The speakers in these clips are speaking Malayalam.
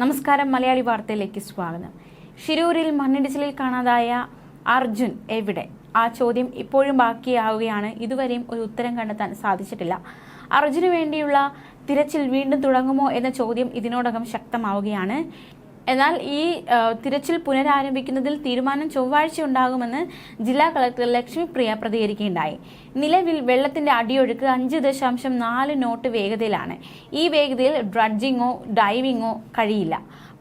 നമസ്കാരം മലയാളി വാർത്തയിലേക്ക് സ്വാഗതം. ഷിരൂരിൽ മണ്ണിടിച്ചിലിൽ കാണാതായ അർജുൻ എവിടെ? ആ ചോദ്യം ഇപ്പോഴും ബാക്കിയാവുകയാണ്. ഇതുവരെയും ഒരു ഉത്തരം കണ്ടെത്താൻ സാധിച്ചിട്ടില്ല. അർജുന് വേണ്ടിയുള്ള തിരച്ചിൽ വീണ്ടും തുടങ്ങുമോ എന്ന ചോദ്യം ഇതിനോടകം ശക്തമാവുകയാണ്. എന്നാൽ ഈ തിരച്ചിൽ പുനരാരംഭിക്കുന്നതിൽ തീരുമാനം ചൊവ്വാഴ്ച ഉണ്ടാകുമെന്ന് ജില്ലാ കളക്ടർ ലക്ഷ്മിപ്രിയ പ്രതികരിക്കുകയുണ്ടായി. നിലവിൽ വെള്ളത്തിന്റെ അടിയൊഴുക്ക് അഞ്ച് ദശാംശം നാല് നോട്ട് വേഗതയിലാണ്. ഈ വേഗതയിൽ ഡ്രഡ്ജിങ്ങോ ഡൈവിങ്ങോ കഴിയില്ല.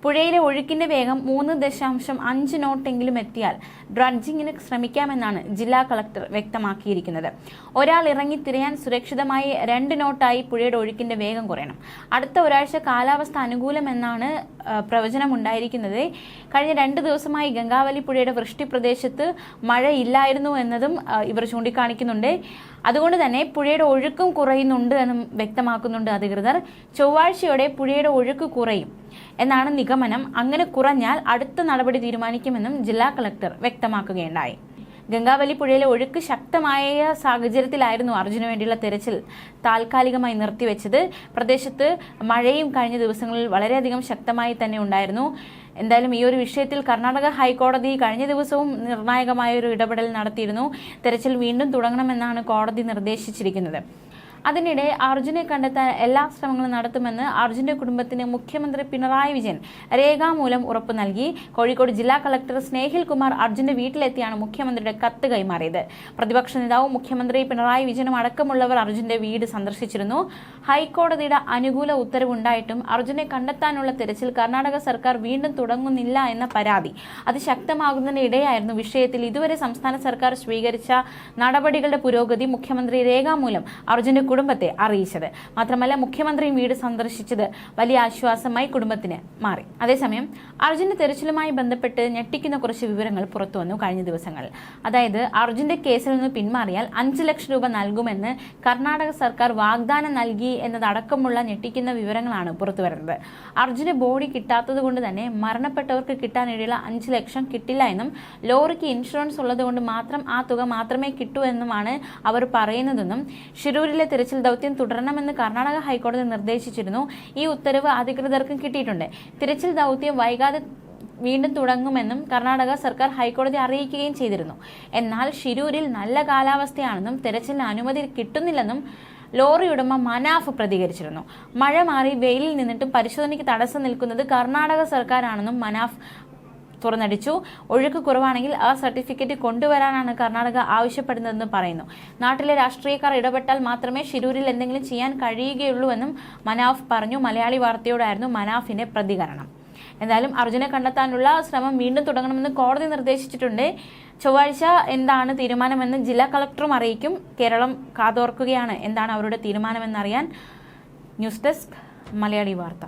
പുഴയിലെ ഒഴുക്കിന്റെ വേഗം മൂന്ന് ദശാംശം അഞ്ച് നോട്ടെങ്കിലും എത്തിയാൽ ഡ്രഡ്ജിങ്ങിന് ശ്രമിക്കാമെന്നാണ് ജില്ലാ കളക്ടർ വ്യക്തമാക്കിയിരിക്കുന്നത്. ഒരാൾ ഇറങ്ങി തിരയാൻ സുരക്ഷിതമായി രണ്ട് നോട്ടായി പുഴയുടെ ഒഴുക്കിന്റെ വേഗം കുറയണം. അടുത്ത ഒരാഴ്ച കാലാവസ്ഥ അനുകൂലമെന്നാണ് പ്രവചനം പ്രവചനമുണ്ടായിരിക്കുന്നത്. കഴിഞ്ഞ രണ്ട് ദിവസമായി ഗംഗാവലി പുഴയുടെ വൃഷ്ടി പ്രദേശത്ത് മഴയില്ലായിരുന്നു എന്നതും ഇവർ ചൂണ്ടിക്കാണിക്കുന്നുണ്ട്. അതുകൊണ്ട് തന്നെ പുഴയുടെ ഒഴുക്കും കുറയുന്നുണ്ട് എന്നും വ്യക്തമാക്കുന്നുണ്ട് അധികൃതർ. ചൊവ്വാഴ്ചയോടെ പുഴയുടെ ഒഴുക്ക് കുറയും. എന്നാണ് നിഗമനം. അങ്ങനെ കുറഞ്ഞാൽ അടുത്ത നടപടി തീരുമാനിക്കുമെന്നും ജില്ലാ കളക്ടർ വ്യക്തമാക്കുകയുണ്ടായി. ഗംഗാവലി പുഴയിലെ ഒഴുക്ക് ശക്തമായ സാഹചര്യത്തിലായിരുന്നു അർജുന് വേണ്ടിയുള്ള തെരച്ചിൽ താൽക്കാലികമായി നിർത്തിവെച്ചത്. പ്രദേശത്ത് മഴയും കഴിഞ്ഞ ദിവസങ്ങളിൽ വളരെയധികം ശക്തമായി തന്നെ ഉണ്ടായിരുന്നു. എന്തായാലും ഈ ഒരു വിഷയത്തിൽ കർണാടക ഹൈക്കോടതി കഴിഞ്ഞ ദിവസവും നിർണായകമായ ഒരു ഇടപെടൽ നടത്തിയിരുന്നു. തെരച്ചിൽ വീണ്ടും തുടങ്ങണമെന്നാണ് കോടതി നിർദ്ദേശിച്ചിരിക്കുന്നത്. അതിനിടെ അർജുനെ കണ്ടെത്താൻ എല്ലാ ശ്രമങ്ങളും നടത്തുമെന്ന് അർജുന്റെ കുടുംബത്തിന് മുഖ്യമന്ത്രി പിണറായി വിജയൻ രേഖാമൂലം ഉറപ്പു നൽകി. കോഴിക്കോട് ജില്ലാ കളക്ടർ സ്നേഹിൽ കുമാർ അർജുന്റെ വീട്ടിലെത്തിയാണ് മുഖ്യമന്ത്രിയുടെ കത്ത് കൈമാറിയത്. പ്രതിപക്ഷ നേതാവും മുഖ്യമന്ത്രി പിണറായി വിജയനും അടക്കമുള്ളവർ അർജുന്റെ വീട് സന്ദർശിച്ചിരുന്നു. ഹൈക്കോടതിയുടെ അനുകൂല ഉത്തരവുണ്ടായിട്ടും അർജുനെ കണ്ടെത്താനുള്ള തിരച്ചിൽ കർണാടക സർക്കാർ വീണ്ടും തുടങ്ങുന്നില്ല എന്ന പരാതി അത് ഇടയായിരുന്നു വിഷയത്തിൽ ഇതുവരെ സംസ്ഥാന സർക്കാർ സ്വീകരിച്ച നടപടികളുടെ പുരോഗതി മുഖ്യമന്ത്രി രേഖാമൂലം അർജുന്റെ കുടുംബത്തെ അറിയിച്ചത്. മാത്രമല്ല മുഖ്യമന്ത്രിയും വീട് സന്ദർശിച്ചത് വലിയ ആശ്വാസമായി കുടുംബത്തിന് മാറി. അതേസമയം അർജുന്റെ തെരച്ചിലുമായി ബന്ധപ്പെട്ട് ഞെട്ടിക്കുന്ന കുറച്ച് വിവരങ്ങൾ പുറത്തു വന്നു കഴിഞ്ഞ ദിവസങ്ങളിൽ അതായത് അർജുന്റെ കേസിൽ നിന്ന് പിന്മാറിയാൽ അഞ്ച് ലക്ഷം രൂപ നൽകുമെന്ന് കർണാടക സർക്കാർ വാഗ്ദാനം നൽകി എന്നതടക്കമുള്ള ഞെട്ടിക്കുന്ന വിവരങ്ങളാണ് പുറത്തു വരുന്നത്. അർജുന് ബോഡി കിട്ടാത്തത് കൊണ്ട് തന്നെ മരണപ്പെട്ടവർക്ക് കിട്ടാനിടയുള്ള അഞ്ച് ലക്ഷം കിട്ടില്ല എന്നും ലോറിക്ക് ഇൻഷുറൻസ് ഉള്ളതുകൊണ്ട് മാത്രം ആ തുക മാത്രമേ കിട്ടൂ എന്നുമാണ് അവർ പറയുന്നതെന്നും ഷിരൂരിലെ തിരച്ചിൽ ദൗത്യം തുടരണമെന്ന് കർണാടക ഹൈക്കോടതി നിർദ്ദേശിച്ചിരുന്നു. ഈ ഉത്തരവ് അധികൃതർക്കും കിട്ടിയിട്ടുണ്ട്. തിരച്ചിൽ ദൗത്യം വൈകാതെ വീണ്ടും തുടങ്ങുമെന്നും കർണാടക സർക്കാർ ഹൈക്കോടതി അറിയിക്കുകയും ചെയ്തിരുന്നു. എന്നാൽ ഷിരൂരിൽ നല്ല കാലാവസ്ഥയാണെന്നും തെരച്ചിലിന് അനുമതി കിട്ടുന്നില്ലെന്നും ലോറി ഉടമ മനാഫ് പ്രതികരിച്ചിരുന്നു. മഴ മാറി വെയിലിൽ നിന്നിട്ടും പരിശോധനയ്ക്ക് തടസ്സം നിൽക്കുന്നത് കർണാടക സർക്കാരാണെന്നും മനാഫ് തുറന്നടിച്ചു. ഒഴുക്ക് കുറവാണെങ്കിൽ ആ സർട്ടിഫിക്കറ്റ് കൊണ്ടുവരാനാണ് കർണാടക ആവശ്യപ്പെടുന്നതെന്ന് പറയുന്നു. നാട്ടിലെ രാഷ്ട്രീയക്കാർ ഇടപെട്ടാൽ മാത്രമേ ഷിരൂരിൽ എന്തെങ്കിലും ചെയ്യാൻ കഴിയുകയുള്ളൂവെന്നും മനാഫ് പറഞ്ഞു. മലയാളി വാർത്തയോടായിരുന്നു മനാഫിന്റെ പ്രതികരണം. എന്തായാലും അർജുനെ കണ്ടെത്താനുള്ള ശ്രമം വീണ്ടും തുടങ്ങണമെന്ന് കോടതി നിർദ്ദേശിച്ചിട്ടുണ്ട്. ചൊവ്വാഴ്ച എന്താണ് തീരുമാനമെന്ന് ജില്ലാ കളക്ടറും അറിയിക്കും. കേരളം കാതോർക്കുകയാണ്. എന്താണ് അവരുടെ തീരുമാനമെന്നറിയാൻ ന്യൂസ് ഡെസ്ക് മലയാളി വാർത്ത.